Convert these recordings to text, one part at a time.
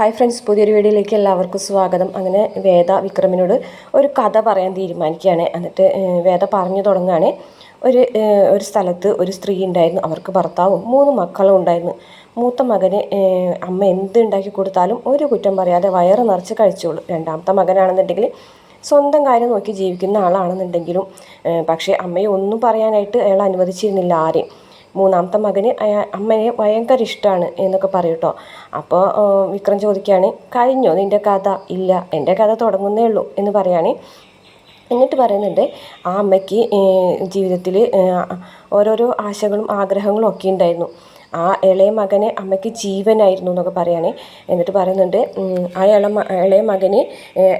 Hi friends പുതിയൊരു വീഡിയോയിലേക്ക് എല്ലാവർക്കും സ്വാഗതം. അങ്ങനെ വേദ വിക്രമിനോട് ഒരു കഥ പറയാൻ തീരുമാനിക്കുകയാണ്. എന്നിട്ട് വേദ പറഞ്ഞു തുടങ്ങുകയാണ്. ഒരു ഒരു സ്ഥലത്ത് ഒരു സ്ത്രീ ഉണ്ടായിരുന്നു. അവർക്ക് ഭർത്താവും മൂന്ന് മക്കളും ഉണ്ടായിരുന്നു. മൂത്ത മകന് അമ്മ എന്ത് ഉണ്ടാക്കി കൊടുത്താലും ഒരു കുറ്റം പറയാതെ വയറ് നിറച്ച് കഴിച്ചോളൂ. രണ്ടാമത്തെ മകനാണെന്നുണ്ടെങ്കിൽ സ്വന്തം കാര്യം നോക്കി ജീവിക്കുന്ന ആളാണെന്നുണ്ടെങ്കിലും പക്ഷേ അമ്മയെ ഒന്നും പറയാനായിട്ട് അയാൾ അനുവദിച്ചിരുന്നില്ല ആരെയും. മൂന്നാമത്തെ മകന് അമ്മയെ ഭയങ്കര ഇഷ്ടമാണ് എന്നൊക്കെ പറയും അപ്പോൾ വിക്രം ചോദിക്കുകയാണ് കഴിഞ്ഞോ? നിന്റെ കഥ? ഇല്ല. എന്റെ കഥ തുടങ്ങുന്നേ ഉള്ളൂ. എന്ന് പറയുകയാണ് എന്നിട്ട് പറയുന്നുണ്ട് ആ അമ്മയ്ക്ക് ജീവിതത്തിൽ ഓരോരോ ആശകളും ആഗ്രഹങ്ങളും ഒക്കെ ഉണ്ടായിരുന്നു. ആ ഇളയ മകനെ അമ്മയ്ക്ക് ജീവനായിരുന്നു എന്നൊക്കെ പറയുകയാണെ. എന്നിട്ട് പറയുന്നുണ്ട് ആ ഇള ഇളയ മകന്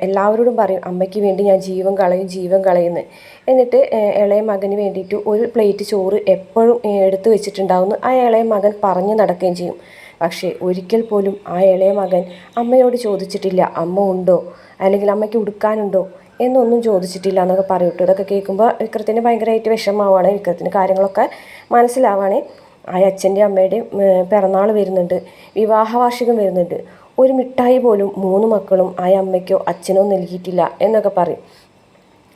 എല്ലാവരോടും പറയും അമ്മയ്ക്ക് വേണ്ടി ഞാൻ ജീവൻ കളയും ജീവൻ കളയുന്നു. എന്നിട്ട് ഇളയ മകന് വേണ്ടിയിട്ട് ഒരു പ്ലേറ്റ് ചോറ് എപ്പോഴും എടുത്തു വെച്ചിട്ടുണ്ടാവുമെന്ന് ആ ഇളയ മകൻ പറഞ്ഞു നടക്കുകയും ചെയ്യും. പക്ഷേ ഒരിക്കൽ പോലും ആ ഇളയ മകൻ അമ്മയോട് ചോദിച്ചിട്ടില്ല അമ്മ ഉണ്ടോ? അല്ലെങ്കിൽ അമ്മയ്ക്ക് ഉടുക്കാനുണ്ടോ? എന്നൊന്നും ചോദിച്ചിട്ടില്ല എന്നൊക്കെ പറയും ഇതൊക്കെ കേൾക്കുമ്പോൾ വിക്രത്തിന് ഭയങ്കരമായിട്ട് വിഷമാവാണ് വിക്രത്തിന് കാര്യങ്ങളൊക്കെ മനസ്സിലാവാണ് ആ അച്ഛന്റെയും അമ്മയുടെയും പിറന്നാൾ വരുന്നുണ്ട്. വിവാഹ വാർഷികം വരുന്നുണ്ട്. ഒരു മിഠായി പോലും മൂന്ന് മക്കളും ആ അമ്മയ്ക്കോ അച്ഛനോ നൽകിയിട്ടില്ല എന്നൊക്കെ പറയും.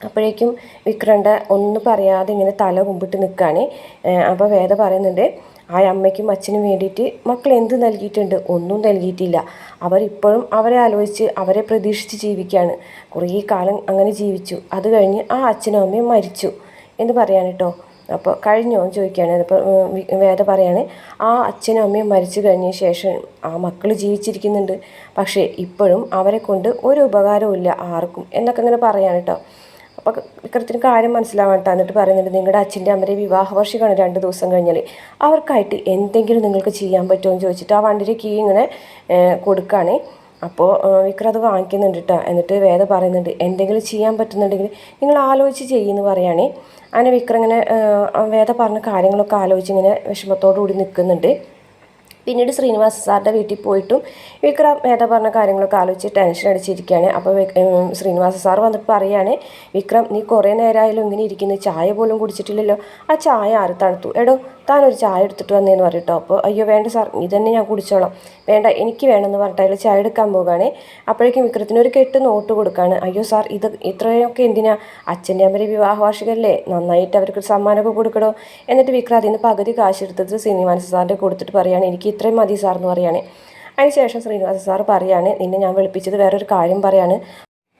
അപ്പോഴേക്കും വിക്രണ്ട ഒന്നും പറയാതെ ഇങ്ങനെ തല കുമ്പിട്ട് നിൽക്കുകയാണ്. അപ്പോൾ വേദ പറയുന്നുണ്ട് ആ അമ്മയ്ക്കും അച്ഛനും വേണ്ടിയിട്ട് മക്കൾ എന്ത് നൽകിയിട്ടുണ്ട്? ഒന്നും നൽകിയിട്ടില്ല. അവരിപ്പോഴും അവരെ ആലോചിച്ച് അവരെ പ്രതീക്ഷിച്ച് ജീവിക്കുകയാണ്. കുറേ കാലം അങ്ങനെ ജീവിച്ചു. അത് കഴിഞ്ഞ് ആ അച്ഛനും അമ്മയും മരിച്ചു. എന്ന് പറയാണ് കേട്ടോ. അപ്പോൾ കഴിഞ്ഞോ എന്ന് ചോദിക്കുകയാണ്. അതിപ്പോൾ വേദ പറയാണ് ആ അച്ഛനും അമ്മയും മരിച്ചു കഴിഞ്ഞ ശേഷം ആ മക്കൾ ജീവിച്ചിരിക്കുന്നുണ്ട്. പക്ഷേ ഇപ്പോഴും അവരെ കൊണ്ട് ഒരു ഉപകാരവും ഇല്ല ആർക്കും എന്നൊക്കെ ഇങ്ങനെ പറയാണ് കേട്ടോ അപ്പോൾ വിക്രത്തിന് കാര്യം മനസ്സിലാവാൻ കേട്ടോ എന്നിട്ട് പറയുന്നുണ്ട് നിങ്ങളുടെ അച്ഛന്റെ അമ്മയുടെ വിവാഹ വാർഷികമാണ് രണ്ട് ദിവസം കഴിഞ്ഞാൽ അവർക്കായിട്ട് എന്തെങ്കിലും നിങ്ങൾക്ക് ചെയ്യാൻ പറ്റുമോ? എന്ന് ചോദിച്ചിട്ട് ആ വണ്ടിയുടെ കീ ഇങ്ങനെ കൊടുക്കുകയാണ് അപ്പോൾ വിക്രം അത് വാങ്ങിക്കുന്നുണ്ട് കേട്ടോ എന്നിട്ട് വേദ പറയുന്നുണ്ട് എന്തെങ്കിലും ചെയ്യാൻ പറ്റുന്നുണ്ടെങ്കിൽ നിങ്ങൾ ആലോചിച്ച് ചെയ്യുമെന്ന് പറയുകയാണെ. അങ്ങനെ വിക്രം ഇങ്ങനെ വേദ പറഞ്ഞ കാര്യങ്ങളൊക്കെ ആലോചിച്ച് ഇങ്ങനെ വിഷമത്തോടു കൂടി നിൽക്കുന്നുണ്ട്. പിന്നീട് ശ്രീനിവാസ സാറിന്റെ വീട്ടിൽ പോയിട്ടും വിക്രം നേരത്തെ പറഞ്ഞ കാര്യങ്ങളൊക്കെ ആലോചിച്ച് ടെൻഷൻ അടിച്ചിരിക്കുകയാണ്. അപ്പോൾ ശ്രീനിവാസ സാർ വന്നിട്ട് പറയുകയാണ് വിക്രം നീ കുറേ നേരമായാലും ഇങ്ങനെ ഇരിക്കുന്നു ചായ പോലും കുടിച്ചിട്ടില്ലല്ലോ. ആ ചായ ആര് തണുത്തു? എടോ താനൊരു ചായ എടുത്തിട്ട് വന്നേന്ന് പറയട്ടോ അപ്പോൾ അയ്യോ വേണ്ട സാർ തന്നെ ഞാൻ കുടിച്ചോളാം. വേണ്ട എനിക്ക് വേണമെന്ന് പറഞ്ഞിട്ട് അയാൾ ചായ എടുക്കാൻ പോകുകയാണ് അപ്പോഴേക്കും വിക്രത്തിന് ഒരു കെട്ട് നോട്ട് കൊടുക്കുകയാണ് അയ്യോ സാർ ഇത് ഇത്രയൊക്കെ എന്തിനാ? അച്ഛന്റെ അമ്മയുടെ വിവാഹ വാർഷികമല്ലേ നന്നായിട്ട് അവർക്ക് സമ്മാനമൊക്കെ കൊടുക്കണോ? എന്നിട്ട് വിക്രം അതിന് പകുതി കാശ് എടുത്തിട്ട് ശ്രീനിവാസ സാറിന്റെ കൊടുത്തിട്ട് പറയുകയാണ് എനിക്ക് ഇത്രയും മതി സാർ എന്ന് പറയാണ്. അതിനുശേഷം ശ്രീനിവാസ സാർ പറയാണ് നിന്നെ ഞാൻ വിളിപ്പിച്ചത് വേറൊരു കാര്യം പറയാണ്.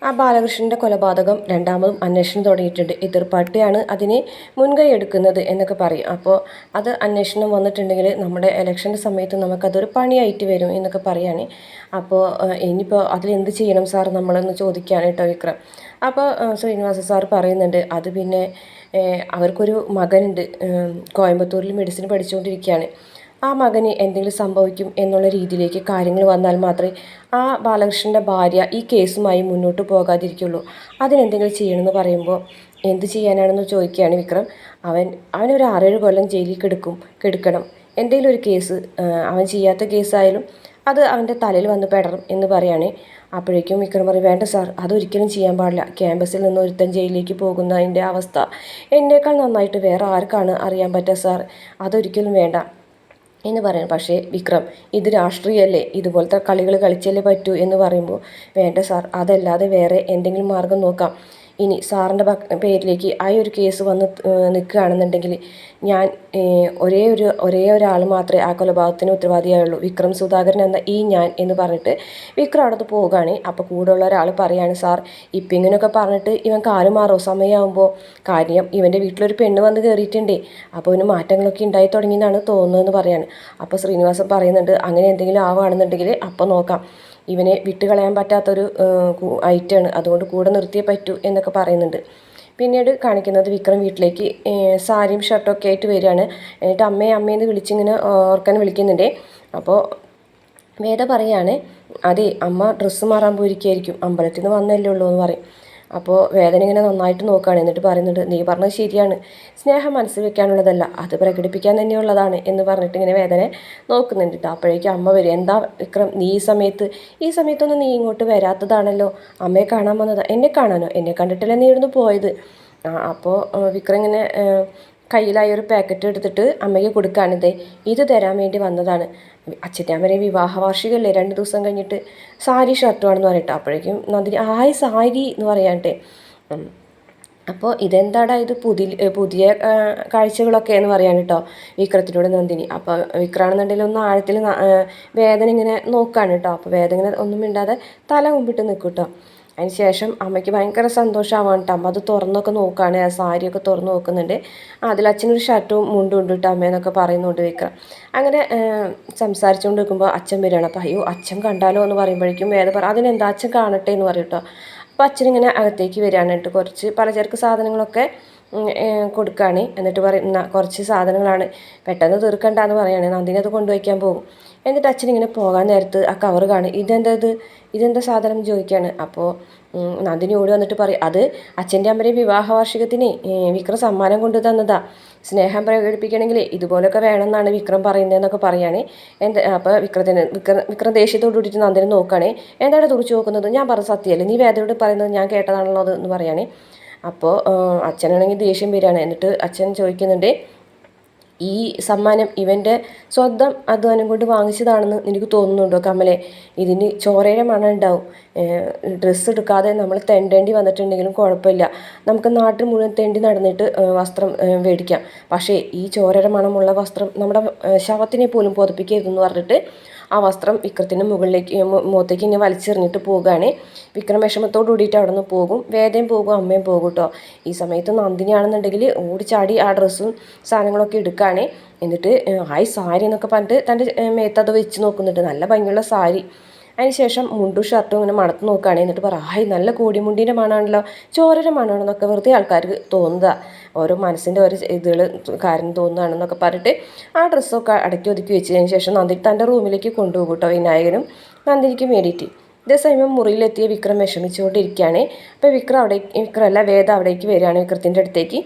ആ ബാലകൃഷ്ണന്റെ കൊലപാതകം രണ്ടാമതും അന്വേഷണം തുടങ്ങിയിട്ടുണ്ട്. എതിർപ്പാട്ടിയാണ് അതിനെ മുൻകൈ എടുക്കുന്നത് എന്നൊക്കെ പറയും. അപ്പോൾ അത് അന്വേഷണം വന്നിട്ടുണ്ടെങ്കിൽ നമ്മുടെ ഇലക്ഷന്റെ സമയത്ത് നമുക്കതൊരു പണിയായിട്ട് വരും എന്നൊക്കെ പറയാണ്. അപ്പോൾ ഇനിയിപ്പോൾ അതിൽ എന്ത് ചെയ്യണം സാർ നമ്മളെന്ന് ചോദിക്കുകയാണ് കേട്ടോ വിക്രം. അപ്പോൾ ശ്രീനിവാസ സാർ പറയുന്നുണ്ട് അത് പിന്നെ അവർക്കൊരു മകനുണ്ട് കോയമ്പത്തൂരിൽ മെഡിസിൻ പഠിച്ചുകൊണ്ടിരിക്കുകയാണ്. ആ മകന് എന്തെങ്കിലും സംഭവിക്കും എന്നുള്ള രീതിയിലേക്ക് കാര്യങ്ങൾ വന്നാൽ മാത്രമേ ആ ബാലകൃഷ്ണന്റെ ഭാര്യ ഈ കേസുമായി മുന്നോട്ട് പോകാതിരിക്കുള്ളൂ. അതിനെന്തെങ്കിലും ചെയ്യണമെന്ന് പറയുമ്പോൾ എന്ത് ചെയ്യാനാണെന്ന് ചോദിക്കുകയാണ് വിക്രം. അവൻ അവനൊരു ആറേഴ് കൊല്ലം ജയിലിൽ കിടക്കും കിടക്കണം. എന്തെങ്കിലും ഒരു കേസ് അവൻ ചെയ്യാത്ത കേസായാലും അത് അവന്റെ തലയിൽ വന്ന് പെടറും എന്ന് പറയുകയാണ് അപ്പോഴേക്കും വിക്രം പറയും വേണ്ട സാർ അതൊരിക്കലും ചെയ്യാൻ പാടില്ല. ക്യാമ്പസിൽ നിന്ന് ഒരുത്തൻ ജയിലിലേക്ക് പോകുന്നതിന്റെ അവസ്ഥ എന്നേക്കാൾ നന്നായിട്ട് വേറെ ആർക്കാണ് അറിയാൻ പറ്റുക സാർ? അതൊരിക്കലും വേണ്ട. എന്ന് പറയണം പക്ഷേ വിക്രം ഇത് രാഷ്ട്രീയമല്ലേ ഇതുപോലത്തെ കളികൾ കളിച്ചല്ലേ പറ്റൂ എന്ന് പറയുമ്പോൾ വേണ്ട സാർ അതല്ലാതെ വേറെ എന്തെങ്കിലും മാർഗം നോക്കാം. ഇനി സാറിന്റെ പേരിലേക്ക് ആ ഒരു കേസ് വന്ന് നിൽക്കുകയാണെന്നുണ്ടെങ്കിൽ ഞാൻ ഒരേ ഒരു ഒരേ ഒരാൾ മാത്രമേ ആ കൊലപാതകത്തിന് ഉത്തരവാദിയായുള്ളൂ. വിക്രം സുധാകരൻ എന്ന ഈ ഞാൻ എന്ന് പറഞ്ഞിട്ട് വിക്രം അവിടുത്തെ പോവുകയാണ്. അപ്പോൾ കൂടെയുള്ള ഒരാൾ പറയാണ് സാർ ഇപ്പം ഇങ്ങനെയൊക്കെ പറഞ്ഞിട്ട് ഇവൻ കാലുമാറോ സമയമാകുമ്പോൾ കാര്യം ഇവന്റെ വീട്ടിലൊരു പെണ്ണ് വന്ന് കയറിയിട്ടുണ്ടേ. അപ്പോൾ ഇവന് മാറ്റങ്ങളൊക്കെ ഉണ്ടായി തുടങ്ങിയെന്നാണ് തോന്നുന്നതെന്ന് പറയാണ്. അപ്പോൾ ശ്രീനിവാസൻ പറയുന്നുണ്ട് അങ്ങനെ എന്തെങ്കിലും ആവുകയാണെന്നുണ്ടെങ്കിൽ അപ്പോൾ നോക്കാം. ഇവനെ വിട്ടുകളയാൻ പറ്റാത്തൊരു ഐറ്റാണ്. അതുകൊണ്ട് കൂടെ നിർത്തിയേ പറ്റൂ എന്നൊക്കെ പറയുന്നുണ്ട്. പിന്നീട് കാണിക്കുന്നത് വിക്രം വീട്ടിലേക്ക് സാരിയും ഷർട്ടൊക്കെ ആയിട്ട് വരികയാണ്. എന്നിട്ട് അമ്മയെ അമ്മയെന്ന് വിളിച്ചിങ്ങനെ ഓർക്കാൻ വിളിക്കുന്നുണ്ട്. അപ്പോൾ വേദ പറയാണ് അതെ അമ്മ ഡ്രസ്സ് മാറാൻ പോയിരിക്കുകയായിരിക്കും അമ്പലത്തിൽ നിന്ന് വന്നല്ലേ ഉള്ളൂ എന്ന് പറയും. അപ്പോൾ വേദന ഇങ്ങനെ നന്നായിട്ട് നോക്കുകയാണ് എന്നിട്ട് പറയുന്നുണ്ട് നീ പറഞ്ഞത് ശരിയാണ്. സ്നേഹം മനസ്സിൽ വെക്കാനുള്ളതല്ല അത് പ്രകടിപ്പിക്കാൻ തന്നെയുള്ളതാണ് എന്ന് പറഞ്ഞിട്ട് ഇങ്ങനെ വേദന നോക്കുന്നുണ്ട് കേട്ടോ അപ്പോഴേക്കും അമ്മ വരും എന്താ വിക്രം നീ ഈ സമയത്ത് ഈ സമയത്തൊന്നും നീ ഇങ്ങോട്ട് വരാത്തതാണല്ലോ. അമ്മയെ കാണാൻ വന്നതാ. എന്നെ കാണാനോ? എന്നെ കണ്ടിട്ടല്ലേ നീ ഇവിടുന്ന് പോയത്? അപ്പോൾ വിക്രം ഇങ്ങനെ കയ്യിലായ ഒരു പാക്കറ്റ് എടുത്തിട്ട് അമ്മയ്ക്ക് കൊടുക്കുകയാണിത് ഇത് തരാൻ വേണ്ടി വന്നതാണ്. അച്ഛന്റെ അമ്മരെ വിവാഹ വാർഷികമല്ലേ രണ്ട് ദിവസം കഴിഞ്ഞിട്ട് സാരി ഷർട്ടുമാണെന്ന് പറയട്ടെ. അപ്പോഴേക്കും നന്ദിനി ആയി സാരി എന്ന് പറയാട്ടെ അപ്പോൾ ഇതെന്താടാ ഇത് പുതിയ പുതിയ കാഴ്ചകളൊക്കെ എന്ന് പറയാൻ കേട്ടോ വിക്രത്തിനോട് നന്ദിനി. അപ്പോൾ വിക്രാണെന്നുണ്ടെങ്കിൽ ഒന്ന് ആഴത്തിൽ വേദന ഇങ്ങനെ നോക്കുകയാണ് കേട്ടോ. അപ്പോൾ വേദന ഇങ്ങനെ ഒന്നും മിണ്ടാതെ തല മുമ്പിട്ട് നിൽക്കും കേട്ടോ. അതിന് ശേഷം അമ്മയ്ക്ക് ഭയങ്കര സന്തോഷമാവാണ് കേട്ടോ. അമ്മ അത് തുറന്നൊക്കെ നോക്കുകയാണ്. ആ സാരിയൊക്കെ തുറന്ന് നോക്കുന്നുണ്ട്. അതിൽ അച്ഛനൊരു ഷർട്ടും മുണ്ടും ഉണ്ട് കേട്ടോ അമ്മയെന്നൊക്കെ പറയുന്നുണ്ട് വിക്രം അങ്ങനെ സംസാരിച്ചുകൊണ്ട് നിൽക്കുമ്പോൾ അച്ഛൻ വരികയാണ്. അപ്പോൾ അയ്യോ അച്ഛൻ കണ്ടാലോ എന്ന് പറയുമ്പോഴേക്കും വേദ പറ അതിനെന്താ അച്ഛൻ കാണട്ടെ എന്ന് പറയും കേട്ടോ. അപ്പോൾ അച്ഛനിങ്ങനെ അകത്തേക്ക് വരികയാണ് കുറച്ച്. പലചരക്ക് സാധനങ്ങളൊക്കെ കൊടുക്കുകയാണ് എന്നിട്ട് പറയും കുറച്ച് സാധനങ്ങളാണ്. പെട്ടെന്ന് തീർക്കണ്ടെന്ന് പറയുകയാണ് നന്ദിനി അത് കൊണ്ടുവയ്ക്കാൻ പോകും. എന്നിട്ട് അച്ഛൻ ഇങ്ങനെ പോകാൻ നേരത്ത് ആ കവർ കാണും. ഇതെന്താ ഇത്? ഇതെന്താ സാധനം? ചോദിക്കുകയാണ് അപ്പോൾ നന്ദിനി ഓടി വന്നിട്ട് പറയും അത് അച്ഛന്റെ അമ്മയുടെ വിവാഹ വാർഷികത്തിന് വിക്രം സമ്മാനം കൊണ്ടു തന്നതാ. സ്നേഹം പ്രകടിപ്പിക്കണമെങ്കിൽ ഇതുപോലൊക്കെ വേണമെന്നാണ് വിക്രം പറയുന്നതെന്നൊക്കെ പറയുകയാണ് എന്താ അപ്പോൾ വിക്രത്തിന് വിക്രം വിക്രം ദേഷ്യത്തോട് കൂടിയിട്ട് നന്ദിനെ നോക്കുകയാണ് എന്താണ് തുറച്ചു നോക്കുന്നത്? ഞാൻ പറഞ്ഞ സത്യമല്ലേ നീ വേദയോട് പറയുന്നത് ഞാൻ കേട്ടതാണല്ലോ എന്ന് പറയുകയാണ് അപ്പോൾ അച്ഛനാണെങ്കിൽ ദേഷ്യം വരികയാണ്. എന്നിട്ട് അച്ഛൻ ചോദിക്കുന്നുണ്ട് ഈ സമ്മാനം ഇവന്റെ സ്വന്തം അധ്വാനം കൊണ്ട് വാങ്ങിച്ചതാണെന്ന് എനിക്ക് തോന്നുന്നുണ്ടോ കമലെ? ഇതിന് ചോരയുടെ മണം ഉണ്ടാവും. ഡ്രസ്സ് എടുക്കാതെ നമ്മൾ തെണ്ടേണ്ടി വന്നിട്ടുണ്ടെങ്കിലും കുഴപ്പമില്ല. നമുക്ക് നാട്ടിൽ മുഴുവൻ തെണ്ടി നടന്നിട്ട് വസ്ത്രം മേടിക്കാം. പക്ഷേ ഈ ചോരയുടെ മണമുള്ള വസ്ത്രം നമ്മുടെ ശവത്തിനെ പോലും പൊതിപ്പിക്കരുതെന്ന് പറഞ്ഞിട്ട് ആ വസ്ത്രം വിക്രത്തിന്റെ മുകളിലേക്ക് മുഖത്തേക്ക് ഇങ്ങനെ വലിച്ചെറിഞ്ഞിട്ട് പോവുകയാണ് വിക്രം വിഷമത്തോട് കൂടിയിട്ട് അവിടെ നിന്ന് പോകും. വേദയും പോകും അമ്മയും പോകും കേട്ടോ ഈ സമയത്ത് നന്ദിനിയാണെന്നുണ്ടെങ്കിൽ ഓടിച്ചാടി ആ ഡ്രസ്സും സാധനങ്ങളൊക്കെ എടുക്കുകയാണ് എന്നിട്ട് ആയി സാരി എന്നൊക്കെ പറഞ്ഞിട്ട് തന്റെ മേത്തത് വെച്ച് നോക്കുന്നുണ്ട്. നല്ല ഭംഗിയുള്ള സാരി. അതിനുശേഷം മുണ്ടും ഷർട്ടും ഇങ്ങനെ മണത്ത് നോക്കുകയാണ്. എന്നിട്ട് പറ ഹായ് നല്ല കോടിമുണ്ടീന്റെ മണമാണല്ലോ ചോരയുടെ മണമാണെന്നൊക്കെ വെറുതെ ആൾക്കാർക്ക് തോന്നുക. ഓരോ മനസ്സിന്റെ ഓരോ ഇതുകൾ കാര്യം തോന്നുകയാണെന്നൊക്കെ പറഞ്ഞിട്ട് ആ ഡ്രസ്സൊക്കെ അടക്കി ഒതുക്കി വെച്ചതിന് ശേഷം നന്ദി തന്റെ റൂമിലേക്ക് കൊണ്ടുപോകും കേട്ടോ വിനായകനും നന്ദിനിക്ക് വേണ്ടിയിട്ട്. ഇതേ സമയം മുറിയിലെത്തിയ വിക്രം വിഷമിച്ചുകൊണ്ടിരിക്കുകയാണ്. അപ്പോൾ വിക്രം അവിടെ വിക്രമല്ല വേദ അവിടേക്ക് വരികയാണ് വിക്രത്തിന്റെ അടുത്തേക്ക്.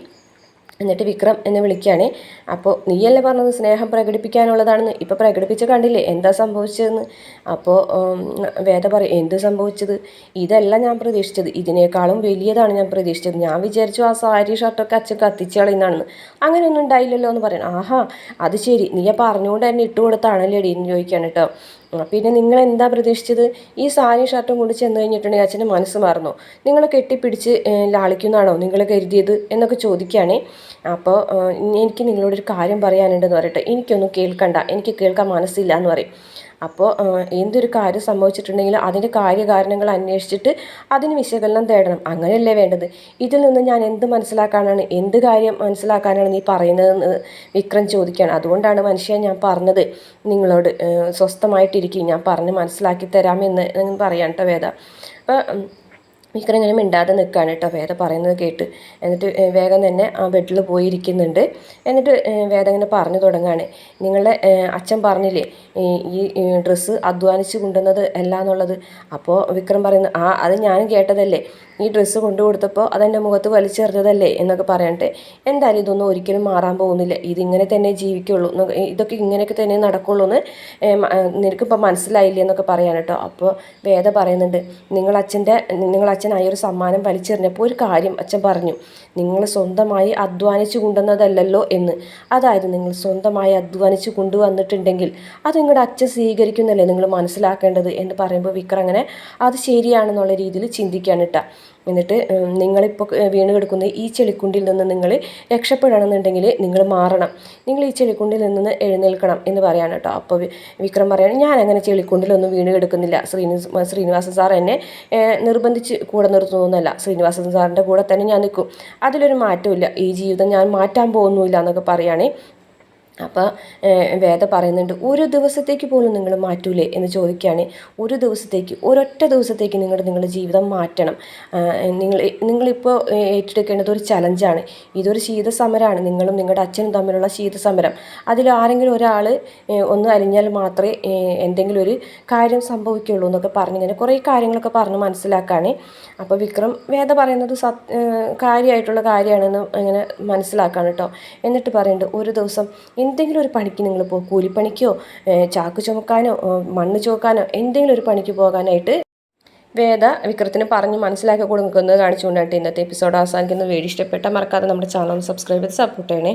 എന്നിട്ട് വിക്രം എന്ന് വിളിക്കുകയാണ്. അപ്പോൾ നീയല്ലേ പറഞ്ഞത് സ്നേഹം പ്രകടിപ്പിക്കാനുള്ളതാണെന്ന്? ഇപ്പോൾ പ്രകടിപ്പിച്ച് കണ്ടില്ലേ? എന്താ സംഭവിച്ചതെന്ന്? അപ്പോൾ വേദ പറയും എന്ത് സംഭവിച്ചത്? ഇതല്ല ഞാൻ പ്രതീക്ഷിച്ചത്. ഇതിനേക്കാളും വലിയതാണ് ഞാൻ പ്രതീക്ഷിച്ചത്. ഞാൻ വിചാരിച്ചു ആ സാരി ഷർട്ടൊക്കെ അച്ഛൻ കത്തിച്ച് കളയുന്നതാണെന്ന്. അങ്ങനെയൊന്നും ഉണ്ടായില്ലല്ലോ എന്ന് പറയണം ആഹാ അത് ശരി. നീ പറഞ്ഞുകൊണ്ട് തന്നെ ഇട്ട് കൊടുത്താണല്ലേ എന്ന് ചോദിക്കുകയാണ് കേട്ടോ. പിന്നെ നിങ്ങൾ എന്താ പ്രതീക്ഷിച്ചത്? ഈ സാരി ഷർട്ടും കൊണ്ട് ചെന്ന് കഴിഞ്ഞിട്ടുണ്ടെങ്കിൽ അച്ഛന്റെ മനസ്സ് മാറുന്നു? നിങ്ങൾ കെട്ടിപ്പിടിച്ച് ലാളിക്കുന്നതാണോ? നിങ്ങൾ കരുതിയത് എന്നൊക്കെ ചോദിക്കുകയാണേ. അപ്പോൾ എനിക്ക് നിങ്ങളോടൊരു കാര്യം പറയാനുണ്ടെന്ന് പറയട്ടെ എനിക്കൊന്നും കേൾക്കണ്ട. എനിക്ക് കേൾക്കാൻ മനസ്സില്ല എന്ന് പറയും. അപ്പോൾ എന്തൊരു കാര്യം സംഭവിച്ചിട്ടുണ്ടെങ്കിലും അതിന്റെ കാര്യകാരണങ്ങൾ അന്വേഷിച്ചിട്ട് അതിന് വിശകലനം തേടണം. അങ്ങനെയല്ലേ വേണ്ടത്? ഇതിൽ നിന്ന് ഞാൻ എന്ത് മനസ്സിലാക്കാനാണ് എന്ത് കാര്യം മനസ്സിലാക്കാനാണ് നീ പറയുന്നതെന്ന് വിക്രം ചോദിക്കുകയാണ്. അതുകൊണ്ടാണ് മനുഷ്യ ഞാൻ പറഞ്ഞത് നിങ്ങളോട് സ്വസ്ഥമായിട്ടിരിക്കും ഞാൻ പറഞ്ഞ് മനസ്സിലാക്കി തരാമെന്ന് പറയാം കേട്ടോ വേദ. അപ്പോൾ വിക്രം ഇങ്ങനെ മിണ്ടാതെ നിൽക്കുകയാണ് കേട്ടോ. വേദ പറയുന്നത് കേട്ട് എന്നിട്ട് വേഗം തന്നെ ആ ബെഡിൽ പോയിരിക്കുന്നുണ്ട്. എന്നിട്ട് വേദ ഇങ്ങനെ പറഞ്ഞു തുടങ്ങുകയാണ്. നിങ്ങളുടെ അച്ഛൻ പറഞ്ഞില്ലേ ഈ ഡ്രസ്സ് അധ്വാനിച്ച് കൊണ്ടുവന്നത് അല്ല എന്നുള്ളത്. അപ്പോൾ വിക്രം പറയുന്നു ആ അത് ഞാനും കേട്ടതല്ലേ. ഈ ഡ്രസ്സ് കൊണ്ടു കൊടുത്തപ്പോൾ അതെന്റെ മുഖത്ത് വലിച്ചെറിഞ്ഞതല്ലേ എന്നൊക്കെ പറയട്ടെ. എന്തായാലും ഇതൊന്നും ഒരിക്കലും മാറാൻ പോകുന്നില്ല. ഇതിങ്ങനെ തന്നെ ജീവിക്കുള്ളൂ. ഇതൊക്കെ ഇങ്ങനെയൊക്കെ തന്നെ നടക്കുള്ളൂ എന്ന് നിനക്കിപ്പോൾ മനസ്സിലായില്ലേ എന്നൊക്കെ പറയാൻ കേട്ടോ. അപ്പോൾ വേദ പറയുന്നുണ്ട് നിങ്ങളച്ഛന്റെ നിങ്ങളച്ഛൻ അച്ഛനായ ഒരു സമ്മാനം വലിച്ചെറിഞ്ഞപ്പോൾ ഒരു കാര്യം അച്ഛൻ പറഞ്ഞു. നിങ്ങൾ സ്വന്തമായി അധ്വാനിച്ചു കൊണ്ടുവന്നതല്ലല്ലോ എന്ന്. അതായത് നിങ്ങൾ സ്വന്തമായി അധ്വാനിച്ചു കൊണ്ടുവന്നിട്ടുണ്ടെങ്കിൽ അത് നിങ്ങളുടെ അച്ഛൻ സ്വീകരിക്കുന്നല്ലേ നിങ്ങൾ മനസ്സിലാക്കേണ്ടത് എന്ന് പറയുമ്പോൾ വിക്രം അങ്ങനെ അത് ശരിയാണെന്നുള്ള രീതിയിൽ ചിന്തിക്കുകയാണ് കേട്ടോ. എന്നിട്ട് നിങ്ങളിപ്പോൾ വീണ് കിടക്കുന്ന ഈ ചെളിക്കുണ്ടിൽ നിന്ന് നിങ്ങൾ രക്ഷപ്പെടണമെന്നുണ്ടെങ്കിൽ നിങ്ങൾ മാറണം. നിങ്ങൾ ഈ ചെളിക്കുണ്ടിൽ നിന്ന് എഴുന്നേൽക്കണം എന്ന് പറയാണ് കേട്ടോ. അപ്പോൾ വിക്രം പറയാണ് ഞാൻ അങ്ങനെ ചെളിക്കുണ്ടിലൊന്നും വീണ് കിടക്കുന്നില്ല ശ്രീനിവാസ ശ്രീനിവാസൻ സാർ എന്നെ നിർബന്ധിച്ച് കൂടെ നിർത്തുന്നൊന്നുമല്ല. ശ്രീനിവാസൻ സാറിന്റെ കൂടെ തന്നെ ഞാൻ നിൽക്കും. അതിലൊരു മാറ്റമില്ല. ഈ ജീവിതം ഞാൻ മാറ്റാൻ പോകുന്നില്ല എന്നൊക്കെ പറയുകയാണെങ്കിൽ അപ്പോൾ വേദ പറയുന്നുണ്ട് ഒരു ദിവസത്തേക്ക് പോലും നിങ്ങൾ മാറ്റൂലേ? എന്ന് ചോദിക്കുകയാണ്. ഒരു ദിവസത്തേക്ക് ഒരൊറ്റ ദിവസത്തേക്ക് നിങ്ങൾ നിങ്ങളുടെ ജീവിതം മാറ്റണം. നിങ്ങൾ നിങ്ങളിപ്പോൾ ഏറ്റെടുക്കേണ്ടത് ഒരു ചലഞ്ചാണ്. ഇതൊരു ശീതസമരമാണ് നിങ്ങളും നിങ്ങളുടെ അച്ഛനും തമ്മിലുള്ള ശീതസമരം. അതിൽ ആരെങ്കിലും ഒരാൾ ഒന്ന് അലിഞ്ഞാൽ മാത്രമേ എന്തെങ്കിലും ഒരു കാര്യം സംഭവിക്കുള്ളൂ എന്നൊക്കെ പറഞ്ഞിങ്ങനെ കുറേ കാര്യങ്ങളൊക്കെ പറഞ്ഞ് മനസ്സിലാക്കുകയാണ് അപ്പോൾ വിക്രം വേദ പറയുന്നത് സത് കാര്യമായിട്ടുള്ള കാര്യമാണെന്ന് ഇങ്ങനെ മനസ്സിലാക്കാണ് കേട്ടോ എന്നിട്ട് പറയുന്നുണ്ട് ഒരു ദിവസം എന്തെങ്കിലും ഒരു പണിക്ക് നിങ്ങൾ പോകും കൂലിപ്പണിക്കോ ചാക്ക് ചുമക്കാനോ മണ്ണ് ചുമക്കാനോ എന്തെങ്കിലും ഒരു പണിക്ക് പോകാനായിട്ട് വേദ വിക്രത്തിന് പറഞ്ഞ് മനസ്സിലാക്കി കൊടുക്കുന്നത് കാണിച്ചുകൊണ്ടായിട്ട് ഇന്നത്തെ എപ്പിസോഡ്. അവസാനിക്കുന്നത് വീഡിയോ ഇഷ്ടപ്പെട്ട മറക്കാതെ നമ്മുടെ ചാനൽ സബ്സ്ക്രൈബ് ചെയ്ത് സപ്പോർട്ട് ചെയ്യണേ.